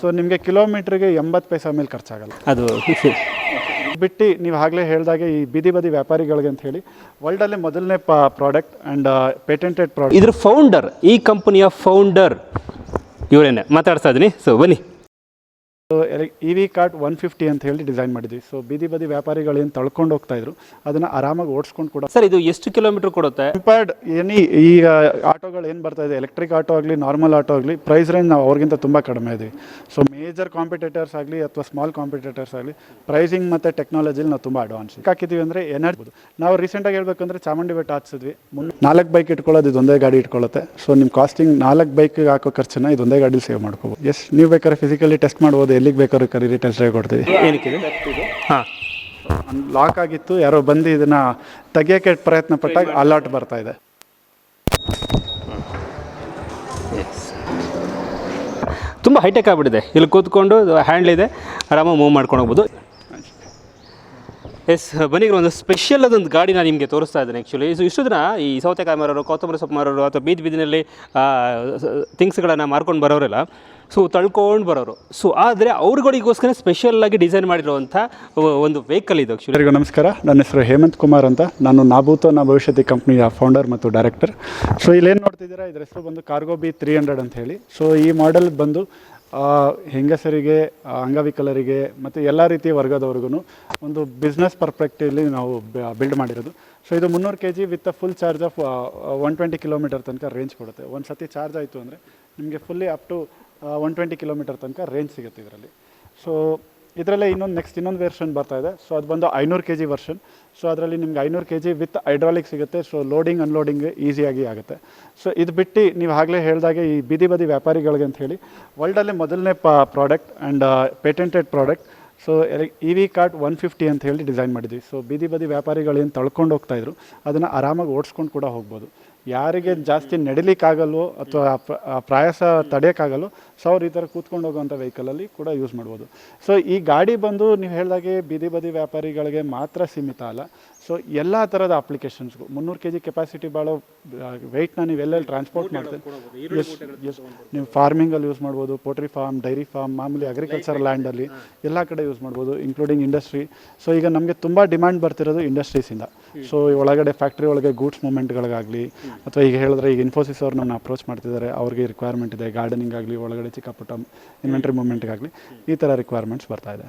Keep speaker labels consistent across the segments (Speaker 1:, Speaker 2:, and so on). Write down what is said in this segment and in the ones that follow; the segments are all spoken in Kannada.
Speaker 1: ಸೊ ನಿಮಗೆ ಕಿಲೋಮೀಟ್ರಿಗೆ ಎಂಬತ್ತು ಪೈಸಾ ಮೇಲೆ ಖರ್ಚಾಗಲ್ಲ.
Speaker 2: ಅದು
Speaker 1: ಬಿಟ್ಟು ನೀವು ಆಗಲೇ ಹೇಳಿದಾಗೆ ಈ ಬೀದಿ ಬದಿ ವ್ಯಾಪಾರಿಗಳಿಗೆ ಅಂತ ಹೇಳಿ ವರ್ಲ್ಡಲ್ಲೇ ಮೊದಲನೇ ಪ ಪ್ರಾಡಕ್ಟ್ ಆ್ಯಂಡ್ ಪೇಟೆಂಟೆಡ್ ಪ್ರಾಡಕ್ಟ್
Speaker 2: ಇದ್ರ ಫೌಂಡರ್ ಈ ಕಂಪನಿಯ ಫೌಂಡರ್ ಇವರೇನೆ. ಮಾತಾಡ್ತಾ ಇದ್ದೀನಿ ಸೊ ಬನ್ನಿ.
Speaker 1: E V cart one fifty ಅಂತ ಹೇಳಿ ಡಿಸೈನ್ ಮಾಡಿದ್ವಿ. ಸೊ ಬೀದಿ ಬದಿ ವ್ಯಾಪಾರಿಗಳು ಏನು ತಳ್ಕೊಂಡು ಹೋಗ್ತಾ ಇದ್ರು ಅದನ್ನ ಆರಾಮಾಗಿ ಓಡಿಸ್ಕೊಂಡು ಕೂಡ
Speaker 2: ಸರ್ ಇದು ಎಷ್ಟು ಕಿಲೋಮೀಟರ್ ಕೊಡುತ್ತೆ?
Speaker 1: ಕಂಪೇರ್ಡ್ ಎನಿ ಈಗ ಆಟೋಗಳು ಏನು ಬರ್ತಾ ಇದೆ ಎಲೆಕ್ಟ್ರಿಕ್ ಆಟೋ ಆಗಲಿ ನಾರ್ಮಲ್ ಆಟೋ ಆಗಲಿ ಪ್ರೈಸ್ ರೇಂಜ್ ನಾವು ಅವ್ರಿಗಿಂತ ತುಂಬ ಕಡಿಮೆ ಇದೆ ಸೊ ಮೇಜರ್ ಕಾಂಪಿಟೇಟರ್ಸ್ ಆಗಲಿ ಅಥವಾ ಸ್ಮಾಲ್ ಕಾಂಪಿಟೇಟರ್ಸ್ ಆಗಲಿ ಪ್ರೈಸಿಂಗ್ ಮತ್ತು ಟೆಕ್ನಾಲಜಿಲಿ ನಾವು ತುಂಬ ಅಡ್ವಾನ್ಸ್ ಹಾಕಿದ್ದೀವಿ ಅಂದರೆ ಎನರ್ಜಿ ನಾವು ರೀಸೆಂಟಾಗಿ ಹೇಳ್ಬೇಕಂದ್ರೆ ಚಾಮುಂಡಿ ಬೆಟ್ಟ ಹಾಕ್ಸಿದ್ವಿ. ಮುನ್ನ ನಾಲ್ಕು ಬೈಕ್ ಇಟ್ಕೊಳ್ಳೋದು ಇದೊಂದೇ ಗಾಡಿ ಇಟ್ಕೊಳ್ಳುತ್ತೆ. ಸೊ ನಿಮ್ಮ ಕಾಸ್ಟಿಂಗ್ ನಾಲ್ಕು ಬೈಕ್ಗೆ ಹಾಕೋ ಖರ್ಚನ್ನ ಇದೊಂದೇ ಗಾಡಿ ಸೇವ್ ಮಾಡ್ಕೋಬೋದು. ಎಸ್ ನೀವು ಬೇಕಾದ್ರೆ ಫಿಸಿಕಲಿ ಟೆಸ್ಟ್ ಮಾಡ್ಬೋದು ಎಲ್ಲಿಗೆ ಬೇಕಾದ್ರೂ ಕರೀರಿ ಟೆಸ್ಟ್ ಡ್ರೈವ್ ಕೊಡ್ತೀವಿ
Speaker 2: ಏನಕ್ಕಿದೆ? ಹಾಂ.
Speaker 1: ಲಾಕ್ ಆಗಿತ್ತು ಯಾರೋ ಬಂದು ಇದನ್ನ ತೆಗಿಯೋಕ್ಕೆ ಪ್ರಯತ್ನ ಪಟ್ಟಾಗ ಅಲರ್ಟ್ ಬರ್ತಾ ಇದೆ.
Speaker 2: ತುಂಬ ಹೈಟೆಕ್ ಆಗಿಬಿಟ್ಟಿದೆ. ಇಲ್ಲಿ ಕೂತ್ಕೊಂಡು ಹ್ಯಾಂಡ್ಲ್ ಇದೆ. ಆರಾಮಾಗಿ ಮೂವ್ ಮಾಡ್ಕೊಂಡು ಹೋಗ್ಬೋದು. ಎಸ್ ಬನ್ನಿ ಒಂದು ಸ್ಪೆಷಲ್ ಅದೊಂದು ಗಾಡಿ ನಿಮಗೆ ತೋರಿಸ್ತಾ ಇದ್ದೇನೆ ಆ್ಯಕ್ಚುಲಿ ಸೊ ಇಷ್ಟು ದಿನ ಈ ಸೌತೆಕಾಯಿ ಮಾರೋರು ಕೊತ್ತಂಬರಿ ಸೊಪ್ಪು ಮಾರೋರು ಅಥವಾ ಬೀದಿ ಬೀದಿನಲ್ಲಿ ಥಿಂಗ್ಸ್ಗಳನ್ನು ಮಾರ್ಕೊಂಡು ಬರೋರೆಲ್ಲ, ಸೊ ತಳ್ಕೊಂಡು ಬರೋರು. ಸೊ ಆದರೆ ಅವ್ರುಗಳಿಗೋಸ್ಕರ ಸ್ಪೆಷಲ್ಲಾಗಿ ಡಿಸೈನ್ ಮಾಡಿರುವಂಥ ಒಂದು ವೆಹಿಕಲ್ ಇದು ಆ್ಯಕ್ಚುಲಿ
Speaker 1: ನಮಸ್ಕಾರ. ನನ್ನ ಹೆಸರು ಹೇಮಂತ್ ಕುಮಾರ್ ಅಂತ. ನಾನು ನಾಭೂತ ನಾ ಭವಿಷ್ಯತಿ ಕಂಪ್ನಿಯ ಫೌಂಡರ್ ಮತ್ತು ಡೈರೆಕ್ಟರ್ ಸೊ ಇಲ್ಲೇನು ನೋಡ್ತಿದ್ದೀರಾ ಇದ್ರ ಹೆಸರು ಬಂದು ಕಾರ್ಗೋ ಬಿ ತ್ರೀ ಹಂಡ್ರೆಡ್ ಅಂತ ಹೇಳಿ. ಸೊ ಈ ಮಾಡೆಲ್ ಬಂದು ಹೆಂಗಸರಿಗೆ ಅಂಗವಿಕಲರಿಗೆ ಮತ್ತು ಎಲ್ಲ ರೀತಿಯ ವರ್ಗದವ್ರಿಗೂ ಒಂದು ಬಿಸ್ನೆಸ್ ಪರ್ಫೆಕ್ಟಿವ್ಲಿ ನಾವು ಬಿಲ್ಡ್ ಮಾಡಿರೋದು. ಸೊ ಇದು ಮುನ್ನೂರು K G with full charge of one twenty kilometre ತನಕ ರೇಂಜ್ ಕೊಡುತ್ತೆ. ಒಂದು ಸತಿ ಚಾರ್ಜ್ ಆಯಿತು ಅಂದರೆ ನಿಮಗೆ fully up to one twenty kilometre ತನಕ ರೇಂಜ್ ಸಿಗುತ್ತೆ ಇದರಲ್ಲಿ. ಸೊ ಇದರಲ್ಲೇ ಇನ್ನೊಂದು ನೆಕ್ಸ್ಟ್ ಇನ್ನೊಂದು ವೆರ್ಷನ್ ಬರ್ತಾ ಇದೆ. ಸೊ ಅದು ಬಂದು ಐನೂರು ಕೆ ಜಿ ವರ್ಷನ್ ಸೊ ಅದರಲ್ಲಿ ನಿಮ್ಗೆ ಐನೂರು ಕೆ ಜಿ ವಿತ್ ಹೈಡ್ರಾಲಿಕ್ ಸಿಗುತ್ತೆ ಸೊ ಲೋಡಿಂಗ್ ಅನ್ಲೋಡಿಂಗ್ ಈಸಿಯಾಗಿ ಆಗುತ್ತೆ. ಸೊ ಇದು ಬಿಟ್ಟು ನೀವು ಆಗಲೇ ಹೇಳಿದಾಗೆ ಈ ಬೀದಿ ಬದಿ ವ್ಯಾಪಾರಿಗಳಿಗೆ ಅಂತ ಹೇಳಿ ವರ್ಲ್ಡಲ್ಲೇ ಮೊದಲನೇ ಪ product and patented product so E V cart one fifty ಅಂತ ಹೇಳಿ ಡಿಸೈನ್ ಮಾಡಿದ್ವಿ. ಸೊ ಬೀದಿ ಬದಿ ವ್ಯಾಪಾರಿಗಳೇನು ತಳ್ಕೊಂಡು ಹೋಗ್ತಾ ಇದ್ರು, ಅದನ್ನು ಆರಾಮಾಗಿ ಓಡಿಸ್ಕೊಂಡು ಕೂಡ ಹೋಗ್ಬೋದು. ಯಾರಿಗೆ ಜಾಸ್ತಿ ನಡಿಲಿಕ್ಕಾಗಲ್ವೋ ಅಥವಾ ಆ ಪ್ರ- ಆ ಪ್ರಯಾಸ ಸೊ ಅವ್ರು ಈ ಥರ ಕೂತ್ಕೊಂಡು ಹೋಗುವಂಥ ವೆಹಿಕಲಲ್ಲಿ ಕೂಡ ಯೂಸ್ ಮಾಡ್ಬೋದು. ಸೊ ಈ ಗಾಡಿ ಬಂದು ನೀವು ಹೇಳಿದಾಗೆ ಬೀದಿ ಬದಿ ವ್ಯಾಪಾರಿಗಳಿಗೆ ಮಾತ್ರ ಸೀಮಿತ ಅಲ್ಲ. ಸೊ ಎಲ್ಲ ಥರದ ಅಪ್ಲಿಕೇಶನ್ಸ್ಗೂ ಮುನ್ನೂರು ಕೆ ಜಿ ಕೆಪಾಸಿಟಿ ಭಾಳ ವೆಯ್ಟ್ನ ನೀವು ಎಲ್ಲೆಲ್ಲಿ ಟ್ರಾನ್ಸ್ಪೋರ್ಟ್ ಮಾಡ್ತೀವಿ ಎಸ್ ಎಸ್ ನೀವು ಫಾರ್ಮಿಂಗಲ್ಲಿ ಯೂಸ್ ಮಾಡ್ಬೋದು ಪೋಟ್ರಿ ಫಾರ್ಮ್ ಡೈರಿ ಫಾರ್ಮ್ ಮಾಮೂಲಿ ಅಗ್ರಿಕಲ್ಚರ್ ಲ್ಯಾಂಡಲ್ಲಿ ಎಲ್ಲ ಕಡೆ ಯೂಸ್ ಮಾಡ್ಬೋದು ಇನ್ಕ್ಲೂಡಿಂಗ್ ಇಂಡಸ್ಟ್ರಿ ಸೊ ಈಗ ನಮಗೆ ತುಂಬ ಡಿಮ್ಯಾಂಡ್ ಬರ್ತಿರೋದು ಇಂಡಸ್ಟ್ರೀಸಿಂದ ಸೊ ಈ ಒಳಗಡೆ ಫ್ಯಾಕ್ಟ್ರಿ ಒಳಗೆ ಗೂಡ್ಸ್ ಮೂಮೆಂಟ್ಗಳಿಗಾಗಲಿ ಅಥವಾ ಈಗ ಹೇಳಿದ್ರೆ ಈಗ ಇನ್ಫೋಸಿಸ್ ಅವ್ರು ನಮ್ಮನ್ನ ಅಪ್ರೋಚ್ ಮಾಡ್ತಿದ್ದಾರೆ. ಅವ್ರಿಗೆ ರಿಕ್ವೈರ್ಮೆಂಟ್ ಇದೆ ಗಾರ್ಡನಿಂಗ್ ಆಗಲಿ ಒಳಗಡೆ ಚಿಕ್ಕಪುಟ್ಟ ಇನ್ವೆಂಟ್ರಿ ಮೂಮೆಂಟ್ಗಾಗಲಿ ಈ ಥರ ರಿಕ್ವೈರ್ಮೆಂಟ್ಸ್ ಬರ್ತಾ ಇದೆ.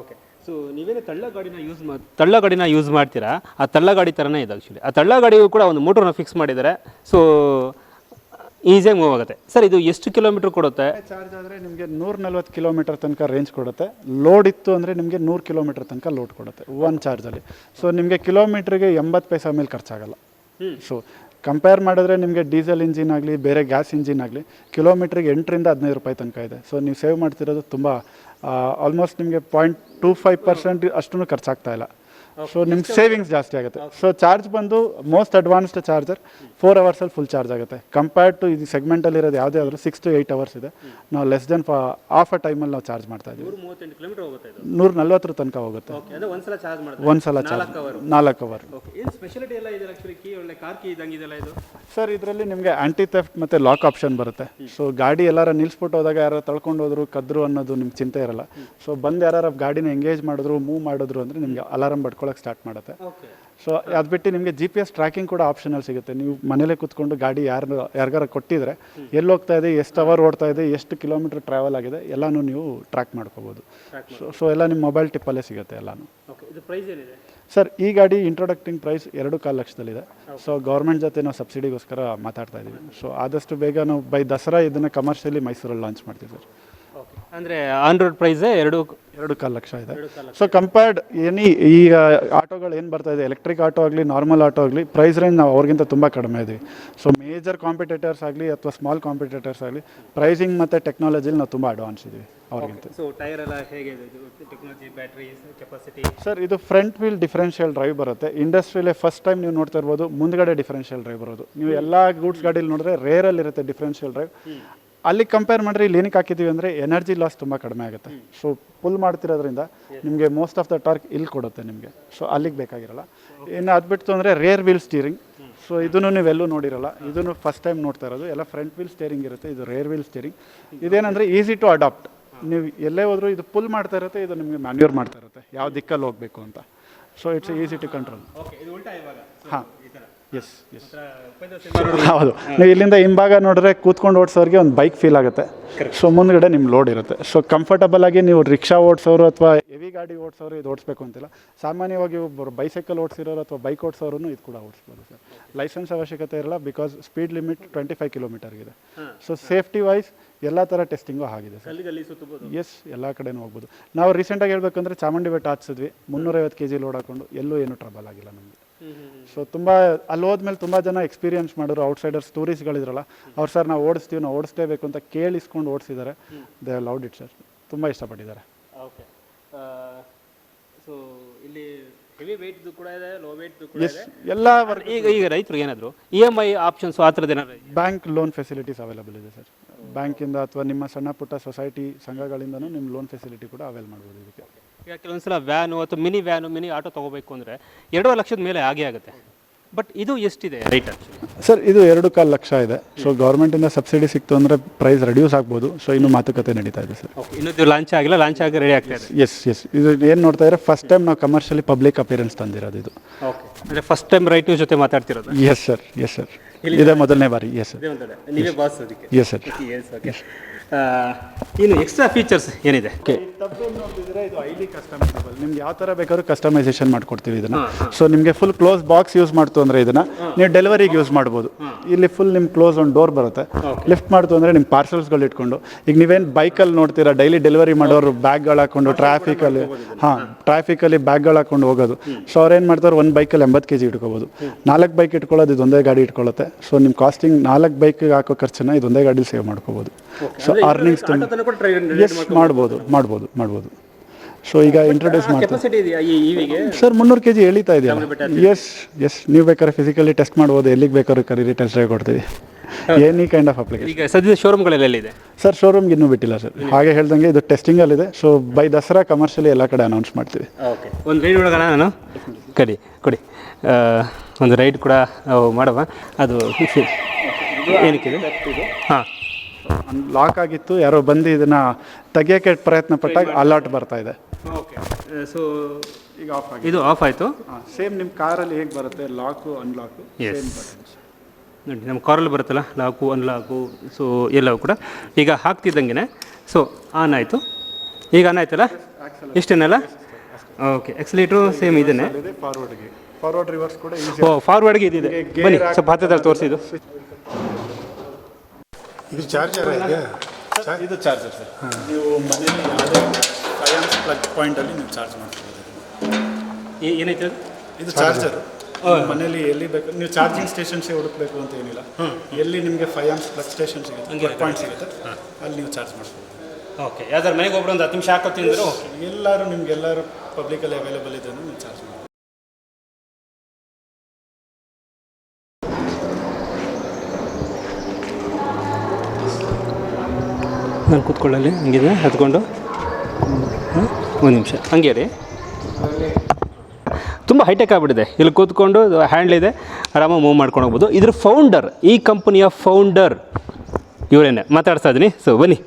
Speaker 2: ಓಕೆ ಸೊ ನೀವೇನೇ ತಳ್ಳಗಾಡಿನ ಯೂಸ್ ಮಾಡಿ ತಳ್ಳಗಾಡಿನ ಯೂಸ್ ಮಾಡ್ತೀರಾ? ಆ ತಳ್ಳಗಾಡಿ ಥರನೇ ಇದೆ ಆ್ಯಕ್ಚುಲಿ ಆ ತಳ್ಳ ಗಾಡಿಗೂ ಕೂಡ ಒಂದು ಮೋಟ್ರನ್ನ ಫಿಕ್ಸ್ ಮಾಡಿದ್ದಾರೆ. ಸೊ ಈಸಿಯಾಗಿ ಮೂವ್ ಆಗುತ್ತೆ. ಸರ್ ಇದು ಎಷ್ಟು ಕಿಲೋಮೀಟ್ರ್ ಕೊಡುತ್ತೆ?
Speaker 1: ಚಾರ್ಜ್ ಆದರೆ ನಿಮಗೆ ನೂರ ನಲ್ವತ್ತು ಕಿಲೋಮೀಟರ್ ತನಕ ರೇಂಜ್ ಕೊಡುತ್ತೆ. ಲೋಡ್ ಇತ್ತು ಅಂದರೆ ನಿಮಗೆ ನೂರು ಕಿಲೋಮೀಟರ್ ತನಕ ಲೋಡ್ ಕೊಡುತ್ತೆ ಒನ್ ಚಾರ್ಜಲ್ಲಿ ಸೊ ನಿಮಗೆ ಕಿಲೋಮೀಟ್ರಿಗೆ ಎಂಬತ್ತು ಪೈಸಾ ಮೇಲೆ ಖರ್ಚಾಗಲ್ಲ. ಸೊ ಕಂಪೇರ್ ಮಾಡಿದ್ರೆ ನಿಮಗೆ ಡೀಸೆಲ್ ಇಂಜಿನ್ ಆಗಲಿ, ಬೇರೆ ಗ್ಯಾಸ್ ಇಂಜಿನ್ ಆಗಲಿ ಕಿಲೋಮೀಟ್ರಿಗೆ ಎಂಟರಿಂದ ಹದಿನೈದು ರೂಪಾಯಿ ತನಕ ಇದೆ. ಸೊ ನೀವು ಸೇವ್ ಮಾಡ್ತಿರೋದು ತುಂಬ ಆಲ್ಮೋಸ್ಟ್ ನಿಮಗೆ ಪಾಯಿಂಟ್ ಟೂ ಫೈವ್ ಪರ್ಸೆಂಟ್ ಅಷ್ಟು ಖರ್ಚಾಗ್ತಾ ಇಲ್ಲ. ಸೊ ನಿಮ್ಗೆ ಸೇವಿಂಗ್ಸ್ ಜಾಸ್ತಿ ಆಗುತ್ತೆ. ಸೊ ಚಾರ್ಜ್ ಬಂದು ಮೋಸ್ಟ್ ಅಡ್ವಾನ್ಸ್ಡ್ ಚಾರ್ಜರ್ ಫೋರ್ ಅವರ್ಸಲ್ಲಿ ಫುಲ್ ಚಾರ್ಜ್ ಆಗುತ್ತೆ. ಕಂಪೇರ್ಡ್ ಟು ಇದು ಸೆಗ್ಮೆಂಟಲ್ಲಿ ಇರೋದು ಯಾವುದೇ ಆದರೂ ಸಿಕ್ಸ್ ಟು ಏಯ್ಟ್ ಅವರ್ಸ್ ಇದೆ. ನಾವು ಲೆಸ್ ದೆನ್ ಆಫ್ ಅ ಟೈಮಲ್ಲಿ ನಾವು ಚಾರ್ಜ್ ಮಾಡ್ತಾ ಇದ್ದೀವಿ. ನೂರ ನಲ್ವತ್ತರ ತನಕ ಹೋಗುತ್ತೆ.
Speaker 2: ಒಂದ್ಸಲ ಚಾರ್ಜ್
Speaker 1: ನಾಲ್ಕು ಅವರ್
Speaker 2: ಓಕೆ ಏನು ಸ್ಪೆಷಾಲಿಟಿ ಎಲ್ಲ ಇದೆ ಆ್ಯಕ್ಚುಲಿ ಕೀ ಒಳ್ಳೆ ಕಾರ್ ಕೀ ಇದ್ದಂಗೆ ಇದೆಲ್ಲ ಇದು?
Speaker 1: ಸರ್ ಇದರಲ್ಲಿ ನಿಮಗೆ ಆಂಟಿ ಥೆಫ್ಟ್ ಮತ್ತು ಲಾಕ್ ಆಪ್ಷನ್ ಬರುತ್ತೆ. ಸೊ ಗಾಡಿ ಎಲ್ಲಾರ ನಿಲ್ಸ್ಬಿಟ್ಟು ಹೋದಾಗ ಯಾರು ತಳ್ಕೊಂಡು ಹೋದ್ರು ಕದ್ರು ಅನ್ನೋದು ನಿಮ್ಗೆ ಚಿಂತೆ ಇರಲ್ಲ. ಸೊ ಬಂದು ಯಾರು ಗಾಡಿನ ಎಂಗೇಜ್ ಮಾಡಿದ್ರು ಮೂವ್ ಮಾಡಿದ್ರು ಅಂದರೆ ನಿಮಗೆ ಅಲಾರಂ ಬಡ್ಕೊಳಕ್ಕೆ ಸ್ಟಾರ್ಟ್ ಮಾಡುತ್ತೆ. ಸೊ ಅದು ಬಿಟ್ಟು ನಿಮಗೆ ಜಿ ಪಿ ಎಸ್ ಟ್ರ್ಯಾಕಿಂಗ್ ಕೂಡ ಆಪ್ಷನಲ್ ಸಿಗುತ್ತೆ. ನೀವು ಮನೇಲೆ ಕೂತ್ಕೊಂಡು ಗಾಡಿ ಯಾರು ಯಾರಿಗಾರ ಕೊಟ್ಟಿದ್ರೆ ಎಲ್ಲಿ ಹೋಗ್ತಾ ಇದೆ ಎಷ್ಟು ಅವರ್ ಓಡ್ತಾ ಇದೆ ಎಷ್ಟು ಕಿಲೋಮೀಟರ್ ಟ್ರಾವೆಲ್ ಆಗಿದೆ ಎಲ್ಲನೂ ನೀವು ಟ್ರ್ಯಾಕ್ ಮಾಡ್ಕೋಬೋದು. ಸೊ ಸೊ ಎಲ್ಲ ನಿಮ್ಮ ಮೊಬೈಲ್ ಟಿಪ್ಪಲ್ಲೇ ಸಿಗುತ್ತೆ ಎಲ್ಲನೂ. ಸರ್ ಈ ಗಾಡಿ ಇಂಟ್ರೊಡಕ್ಟಿಂಗ್ ಪ್ರೈಸ್ ಎರಡು ಕಾಲು ಲಕ್ಷದಲ್ಲಿದೆ. ಸೊ ಗೌರ್ಮೆಂಟ್ ಜೊತೆ ನಾವು ಸಬ್ಸಿಡಿಗೋಸ್ಕರ ಮಾತಾಡ್ತಾ ಇದ್ದೀವಿ ಸೊ ಆದಷ್ಟು ಬೇಗ ನಾವು ಬೈ ದಸರಾ ಇದನ್ನು ಕಮರ್ಷಿಯಲಿ ಮೈಸೂರಲ್ಲಿ ಲಾಂಚ್ ಮಾಡ್ತೀವಿ ಸರ್
Speaker 2: ಅಂದರೆ ಆನ್ ರೋಡ್ ಪ್ರೈಸೇ ಎರಡು
Speaker 1: ಎರಡು ಕಾಲು ಲಕ್ಷ ಇದೆ. ಸೊ ಕಂಪೇರ್ಡ್ ಎನಿ ಈಗ ಆಟೋಗಳು ಏನು ಬರ್ತಾ ಇದೆ ಎಲೆಕ್ಟ್ರಿಕ್ ಆಟೋ ಆಗಲಿ ನಾರ್ಮಲ್ ಆಟೋ ಆಗಲಿ ಪ್ರೈಸ್ ರೇಂಜ್ ನಾವು ಅವ್ರಿಗಿಂತ ತುಂಬ ಕಡಿಮೆ ಇದ್ದೀವಿ ಸೊ ಮೇಜರ್ ಕಾಂಪಿಟೇಟರ್ಸ್ ಆಗಲಿ ಅಥವಾ ಸ್ಮಾಲ್ ಕಾಂಪಿಟೇಟರ್ಸ್ ಆಗಲಿ ಪ್ರೈಸಿಂಗ್ ಮತ್ತು ಟೆಕ್ನಾಲಜಿಲಿ ನಾವು ತುಂಬ ಅಡ್ವಾನ್ಸ್ ಇದ್ದೀವಿ ಅವ್ರಿಗಿಂತ.
Speaker 2: ಸೊ ಟೈರ್ ಎಲ್ಲ ಹೇಗಿದೆ ಟೆಕ್ನಾಲಜಿ ಬ್ಯಾಟ್ರಿ ಕೆಪಾಸಿಟಿ
Speaker 1: ಸರ್ ಇದು ಫ್ರಂಟ್ ವೀಲ್ ಡಿಫರೆನ್ಷಿಯಲ್ ಡ್ರೈವ್ ಬರುತ್ತೆ. ಇಂಡಸ್ಟ್ರಿಯಲ್ಲೇ ಫಸ್ಟ್ ಟೈಮ್ ನೀವು ನೋಡ್ತಾ ಇರ್ಬೋದು ಮುಂದ್ಗಡೆ ಡಿಫರೆನ್ಷಿಯಲ್ ಡ್ರೈವ್ ಬರೋದು. ನೀವು ಎಲ್ಲ ಗೂಡ್ಸ್ ಗಾಡೀಲಿ ನೋಡಿದ್ರೆ ರೇರಲ್ಲಿ ಇರುತ್ತೆ ಡಿಫರೆನ್ಷಿಯಲ್ ಡ್ರೈವ್ ಅಲ್ಲಿ ಕಂಪೇರ್ ಮಾಡಿದ್ರೆ ಇಲ್ಲಿ ಏನಕ್ಕೆ ಹಾಕಿದ್ದೀವಿ ಅಂದರೆ ಎನರ್ಜಿ ಲಾಸ್ ತುಂಬ ಕಡಿಮೆ ಆಗುತ್ತೆ. ಸೊ ಪುಲ್ ಮಾಡ್ತಿರೋದ್ರಿಂದ ನಿಮಗೆ ಮೋಸ್ಟ್ ಆಫ್ ದ ಟಾರ್ಕ್ ಇಲ್ಲಿ ಕೊಡುತ್ತೆ ನಿಮಗೆ. ಸೊ ಅಲ್ಲಿಗೆ ಬೇಕಾಗಿರಲ್ಲ. ಇನ್ನು ಅದು ಬಿಟ್ಟು ಅಂದರೆ ರೇರ್ ವೀಲ್ ಸ್ಟೀರಿಂಗ್ ಸೊ ಇದನ್ನು ನೀವೆಲ್ಲೂ ನೋಡಿರಲ್ಲ. ಇದನ್ನು ಫಸ್ಟ್ ಟೈಮ್ ನೋಡ್ತಾ ಇರೋದು. ಎಲ್ಲ ಫ್ರಂಟ್ ವೀಲ್ ಸ್ಟೇರಿಂಗ್ ಇರುತ್ತೆ. ಇದು ರೇರ್ ವೀಲ್ ಸ್ಟೇರಿಂಗ್ ಇದೇನಂದರೆ ಈಸಿ ಟು ಅಡಾಪ್ಟ್ ನೀವು ಎಲ್ಲೇ ಹೋದರೂ ಇದು ಪುಲ್ ಮಾಡ್ತಾ ಇರುತ್ತೆ ಇದು ನಿಮಗೆ ಮ್ಯಾನ್ಯೂರ್ ಮಾಡ್ತಾ ಇರುತ್ತೆ. ಯಾವ ದಿಕ್ಕಲ್ಲಿ ಹೋಗಬೇಕು ಅಂತ. So it's easy to control ಹಾಂ. ಎಸ್ ಎಸ್ ಹೌದು. ನೀವು ಇಲ್ಲಿಂದ ಹಿಂಭಾಗ ನೋಡಿದ್ರೆ ಕೂತ್ಕೊಂಡು ಓಡಿಸೋರಿಗೆ ಒಂದು ಬೈಕ್ ಫೀಲ್ ಆಗುತ್ತೆ. ಸೊ ಮುಂದ್ಗಡೆ ನಿಮ್ಮ ಲೋಡ್ ಇರುತ್ತೆ. ಸೊ ಕಂಫರ್ಟಬಲ್ ಆಗಿ ನೀವು ರಿಕ್ಷಾ ಓಡಿಸೋರು ಅಥವಾ ಹೆವಿ ಗಾಡಿ ಓಡಿಸೋರು ಇದು ಓಡಿಸ್ಬೇಕು ಅಂತಿಲ್ಲ. ಸಾಮಾನ್ಯವಾಗಿ ಒಬ್ಬರು ಬೈಸೈಕಲ್ ಓಡಿಸಿರೋರು ಅಥವಾ ಬೈಕ್ ಓಡಿಸೋರು ಇದು ಕೂಡ ಓಡಿಸ್ಬೋದು ಸರ್. ಲೈಸೆನ್ಸ್ ಅವಶ್ಯಕತೆ ಇರಲ್ಲ because speed limit twenty five ಕಿಲೋಮೀಟರ್ಗಿದೆ so safety wise ಎಲ್ಲ ಥರ ಟೆಸ್ಟಿಂಗು ಆಗಿದೆ ಸರ್. ಎಸ್ ಎಲ್ಲ ಕಡೆನೂ ಹೋಗ್ಬೋದು. ನಾವು ರೀಸೆಂಟಾಗಿ ಹೇಳ್ಬೇಕಂದ್ರೆ ಚಾಮುಂಡಿ ಬೆಟ್ಟ ಹಾಕ್ಸಿದ್ವಿ. ಮುನ್ನೂರೈವತ್ತು ಕೆ ಜಿ ಲೋಡ್ ಹಾಕೊಂಡು ಎಲ್ಲೂ ಏನೂ ಟ್ರಬಲ್ ಆಗಿಲ್ಲ ನಮಗೆ. ಸೊ ತುಂಬ ಅಲ್ಲಿ ಹೋದ್ಮೇಲೆ ತುಂಬ ಜನ ಎಕ್ಸ್ಪೀರಿಯನ್ಸ್ ಮಾಡಿದ್ರು ಔಟ್ಸೈಡರ್ಸ್ ಟೂರಿಸ್ಟ್ಗಳಿದ್ರಲ್ಲ ಅವ್ರು ಸರ್ ನಾವು ಓಡಿಸ್ತೀವಿ ನಾವು ಓಡಿಸ್ಲೇಬೇಕು ಅಂತ ಕೇಳಿಸ್ಕೊಂಡು ಓಡಿಸಿದ್ದಾರೆ. ದೇ ಲೌಡ್ ಇಟ್ ಸರ್ ತುಂಬ ಇಷ್ಟಪಟ್ಟಿದ್ದಾರೆ.
Speaker 2: ಓಕೆ ಸೊ ಇಲ್ಲಿ ಹೆವಿ ವೆಯ್ಟ್ದು ಕೂಡ ಇದೆ ಲೋ ವೆಯ್ಟ್ದು ಕೂಡ
Speaker 1: ಎಸ್ ಎಲ್ಲ
Speaker 2: ಈಗ ಈಗ ರೈತರಿಗೆ ಏನಾದರೂ ಇ ಎಂ ಐ ಆಪ್ಷನ್ಸ್ ಆ ಥರದ್ದು ಏನಾದ್ರು
Speaker 1: ಬ್ಯಾಂಕ್ ಲೋನ್ ಫೆಸಿಲಿಟೀಸ್ ಅವೈಲಬಲ್ ಇದೆ ಸರ್ ಬ್ಯಾಂಕಿಂದ ಅಥವಾ ನಿಮ್ಮ ಸಣ್ಣ ಪುಟ್ಟ ಸೊಸೈಟಿ ಸಂಘಗಳಿಂದನೂ ನಿಮ್ಮ ಲೋನ್ ಫೆಸಿಲಿಟಿ ಕೂಡ ಅವೈಲ್ ಮಾಡ್ಬೋದು ಇದಕ್ಕೆ.
Speaker 2: ಈಗ ಕೆಲವೊಂದ್ಸಲ ವ್ಯಾನು ಅಥವಾ ಮಿನಿ ವ್ಯಾನು ಮಿನಿ ಆಟೋ ತೊಗೋಬೇಕು ಅಂದರೆ ಎರಡೂವರೆ ಲಕ್ಷದ ಮೇಲೆ ಆಗೇ ಆಗುತ್ತೆ. ಬಟ್ ಇದು ಎಷ್ಟಿದೆ ರೈಟ್ ಆ್ಯಕ್ಚುಲಿ
Speaker 1: ಸರ್ ಇದು ಎರಡು ಕಾಲು ಲಕ್ಷ ಇದೆ. ಸೊ ಗೌರ್ಮೆಂಟಿಂದ ಸಬ್ಸಿಡಿ ಸಿಕ್ತು ಅಂದರೆ ಪ್ರೈಸ್ ರೆಡ್ಯೂಸ್ ಆಗ್ಬೋದು. ಸೊ ಇನ್ನು ಮಾತುಕತೆ ನಡೀತಾ ಇದೆ ಸರ್.
Speaker 2: ಓಕೆ ಇದು ಲಾಂಚ್ ಆಗಿಲ್ಲ ಲಾಂಚ್ ಆಗಿ ರೆಡಿ ಆಗ್ತಾ ಇದೆ.
Speaker 1: ಎಸ್ ಎಸ್ ಇದು ಏನು ನೋಡ್ತಾ ಇದ್ರೆ ಫಸ್ಟ್ ಟೈಮ್ ನಾವು ಕಮರ್ಷಿಯಲಿ ಪಬ್ಲಿಕ್ ಅಪಿಯರೆನ್ಸ್ ತಂದಿರೋದು ಇದು.
Speaker 2: ಓಕೆ ಅಂದರೆ ಫಸ್ಟ್ ಟೈಮ್ ರೈಟರ್ ಜೊತೆ ಮಾತಾಡ್ತಿರೋದು.
Speaker 1: ಎಸ್ ಸರ್ ಎಸ್ ಸರ್ ಇದೇ ಮೊದಲನೇ ಬಾರಿ. ಎಸ್ ಸರ್
Speaker 2: ನೀವೇ ಬಾಸ್ ಅದಕ್ಕೆ.
Speaker 1: ಎಸ್ ಸರ್
Speaker 2: ಎಸ್ ಓಕೆ ಇನ್ನು ಎಕ್ಸ್ಟ್ರಾ ಫೀಚರ್ಸ್ ಏನಿದೆ ಓಕೆ
Speaker 1: ಇದು ಐಲಿ ಕಸ್ಟಮೈಸಬಲ್ ನಿಮ್ಗೆ ಯಾವ ತರ ಬೇಕಾದ್ರೂ ಕಸ್ಟಮೈಸೇಷನ್ ಮಾಡ್ಕೊಡ್ತೀವಿ ಇದನ್ನ. ಸೊ ನಿಮಗೆ ಫುಲ್ ಕ್ಲೋಸ್ ಬಾಕ್ಸ್ ಯೂಸ್ ಮಾಡ್ತು ಅಂದ್ರೆ ಇದನ್ನ ನೀವು ಡೆಲಿವರಿಗೆ ಯೂಸ್ ಮಾಡ್ಬೋದು. ಇಲ್ಲಿ ಫುಲ್ ನಿಮ್ಮ ಕ್ಲೋಸ್ ಒಂದು ಡೋರ್ ಬರುತ್ತೆ. ಲಿಫ್ಟ್ ಮಾಡ್ತು ಅಂದ್ರೆ ನಿಮ್ಮ ಪಾರ್ಸಲ್ಸ್ಗಳು ಇಟ್ಕೊಂಡು. ಈಗ ನೀವೇನು ಬೈಕಲ್ಲಿ ನೋಡ್ತೀರಾ ಡೈಲಿ ಡೆಲಿವರಿ ಮಾಡೋರು ಬ್ಯಾಗ್ಗಳು ಹಾಕೊಂಡು ಟ್ರಾಫಿಕಲ್ಲಿ ಹಾಂ ಟ್ರಾಫಿಕಲ್ಲಿ ಬ್ಯಾಗ್ಗಳು ಹಾಕೊಂಡು ಹೋಗೋದು. ಸೊ ಅವ್ರೇನು ಮಾಡ್ತಾರೆ ಒಂದು ಬೈಕಲ್ಲಿ ಎಂಬತ್ತು ಕೆ ಜಿ ಇಟ್ಕೋಬೋದು. ನಾಲ್ಕು ಬೈಕ್ ಇಟ್ಕೊಳ್ಳೋದು ಇದೊಂದೇ ಗಾಡಿ ಇಟ್ಕೊಳ್ಳುತ್ತೆ. ಸೊ ನಿಮ್ಮ ಕಾಸ್ಟಿಂಗ್ ನಾಲ್ಕು ಬೈಕಿಗೆ ಹಾಕೋ ಖರ್ಚನ್ನ ಇದೊಂದೇ ಗಾಡಿ ಸೇವ್ ಮಾಡ್ಕೋಬೋದು. ಸೊ ಅರ್ನಿಂಗ್ಸ್ ತುಂಬ
Speaker 2: ಕೂಡ ಟ್ರೈ
Speaker 1: ಎಸ್ ಮಾಡ್ಬೋದು ಮಾಡ್ಬೋದು ಮಾಡ್ಬೋದು. ಸೊ ಈಗ ಇಂಟ್ರೊಡ್ಯೂಸ್ ಮಾಡ್ತೀವಿ.
Speaker 2: ಕೆಪಾಸಿಟಿ ಇದೆಯಾ ಈ ಇವಿಗೆ
Speaker 1: ಸರ್ ಮುನ್ನೂರು ಕೆ ಜಿ ಎಳಿತಾ ಇದೆಯಲ್ಲ? ಎಸ್ ಎಸ್ ನೀವು ಬೇಕಾದ್ರೆ ಫಿಸಿಕಲಿ ಟೆಸ್ಟ್ ಮಾಡ್ಬೋದು. ಎಲ್ಲಿಗೆ ಬೇಕಾದ್ರೂ ಕರೀರಿ ಟೆಸ್ಟ್ ಡ್ರೈವ್ ಕೊಡ್ತೀವಿ. ಎನಿ ಕೈಂಡ್ ಆಫ್ ಅಪ್ಲಿಕೇಶನ್
Speaker 2: ಈಗ ಸದ್ಯದ ಶೋರೂಮ್ಗಳೆಲ್ಲ ಇದೆ
Speaker 1: ಸರ್ ಶೋರೂಮ್ಗೆ ಇನ್ನೂ ಬಿಟ್ಟಿಲ್ಲ ಸರ್ ಹಾಗೆ ಹೇಳ್ದಂಗೆ ಇದು ಟೆಸ್ಟಿಂಗಲ್ಲಿದೆ ಸೊ ಬೈ ದಸರಾ ಕಮರ್ಷಿಯಲಿ ಎಲ್ಲ ಕಡೆ ಅನೌನ್ಸ್ ಮಾಡ್ತೀವಿ.
Speaker 2: ಓಕೆ ಒಂದು ನಾನು? ಕಡಿ ಕೊಡಿ. ಒಂದು ರೈಡ್ ಕೂಡ ಮಾಡುವ. ಅದು ಏನಕ್ಕಿದೆ ಹಾಂ.
Speaker 1: ಲಾಕ್ ಆಗಿತ್ತು ಯಾರೋ ಬಂದು ಇದನ್ನು ತೆಗಿಯೋಕ್ಕೆ ಪ್ರಯತ್ನ ಪಟ್ಟಾಗ ಅಲರ್ಟ್ ಬರ್ತಾ ಇದೆ.
Speaker 2: ಓಕೆ ಸೊ
Speaker 1: ಈಗ ಆಫ್ ಆಗಿ
Speaker 2: ಇದು ಆಫ್ ಆಯಿತು?
Speaker 1: ಸೇಮ್ ನಿಮ್ಮ ಕಾರಲ್ಲಿ ಹೇಗೆ ಬರುತ್ತೆ? ಲಾಕು ಅನ್ಲಾಕು ಎಸ್
Speaker 2: ನೋಡಿ ನಮ್ಮ ಕಾರಲ್ಲಿ ಬರುತ್ತಲ್ಲ ಲಾಕು ಅನ್ಲಾಕು ಸೊ ಎಲ್ಲವೂ ಕೂಡ. ಈಗ ಹಾಕ್ತಿದ್ದಂಗೆ ಸೊ ಆನ್ ಆಯಿತು. ಈಗ ಆನ್ ಆಯ್ತಲ್ಲ? ಇಷ್ಟೇನಲ್ಲ ಓಕೆ ಎಕ್ಸಲೇಟ್ರು ಸೇಮ್ ಇದನ್ನೇ?
Speaker 1: ಇದೆ ಫಾರ್ವರ್ಡ್ಗೆ ಫಾರ್ವರ್ಡ್ ರಿವರ್ಸ್ ಕೂಡ ಈಸಿ
Speaker 2: ಓ ಫಾರ್ವರ್ಡ್ಗೆ ಇದಿದೆ. ಬನ್ನಿ ಸ್ವಲ್ಪ ಹತ್ತಿರ ತೋರಿಸಿದ್ದು ಇದು.
Speaker 3: ಚಾರ್ಜರ್ ಇದೆ
Speaker 1: ಇದು? ಚಾರ್ಜರ್ ಸರ್ ನೀವು ಮನೇಲಿ ಯಾವುದೇ ಫೈವ್ ಪ್ಲಗ್ ಪಾಯಿಂಟಲ್ಲಿ ನೀವು ಚಾರ್ಜ್ ಮಾಡ್ಬೋದು
Speaker 2: ಏನೈತೆ ಅದು?
Speaker 1: ಇದು ಚಾರ್ಜರ್ ಮನೇಲಿ ಎಲ್ಲಿ ಬೇಕು ನೀವು ಚಾರ್ಜಿಂಗ್ ಸ್ಟೇಷನ್ಸೇ ಹುಡುಕ್ಬೇಕು ಅಂತ ಏನಿಲ್ಲ. ಎಲ್ಲಿ ನಿಮಗೆ ಫೈವ್ ಆಮ್ಸ್ ಪ್ಲಗ್ ಸ್ಟೇಷನ್ ಸಿಗುತ್ತೆ ಪಾಯಿಂಟ್ ಸಿಗುತ್ತೆ ಅಲ್ಲಿ ನೀವು ಚಾರ್ಜ್ ಮಾಡ್ಬೋದು
Speaker 2: ಓಕೆ ಯಾವ್ದಾರು ಮನೆಗೆ ಒಬ್ರು ಒಂದು ಹತ್ತು ನಿಮಿಷ ಹಾಕೋತಿದ್ರು ಓಕೆ
Speaker 1: ಎಲ್ಲರೂ ನಿಮ್ಗೆಲ್ಲರೂ ಪಬ್ಲಿಕಲ್ಲಿ ಅವೈಲೇಬಲ್ ಇದೆ ನಿಮ್ಮ ಚಾರ್ಜ್
Speaker 2: ನಾನು ಕೂತ್ಕೊಳ್ಳಲಿ ಹಂಗಿದೆ? ಹತ್ಕೊಂಡು? ಒಂದು ನಿಮಿಷ. ಹಂಗೆ ರೀ ತುಂಬ ಹೈಟೆಕ್ ಆಗಿಬಿಟ್ಟಿದೆ. ಇಲ್ಲಿ ಕೂತ್ಕೊಂಡು ಹ್ಯಾಂಡ್ಲ್ ಇದೆ. ಆರಾಮಾಗಿ ಮೂವ್ ಮಾಡ್ಕೊಂಡು ಹೋಗ್ಬೋದು. ಇದ್ರ ಫೌಂಡರ್ ಈ ಕಂಪನಿಯ ಫೌಂಡರ್ ಇವರೇನೆ. ಮಾತಾಡ್ತಾ ಇದ್ದೀನಿ ಸೊ ಬನ್ನಿ.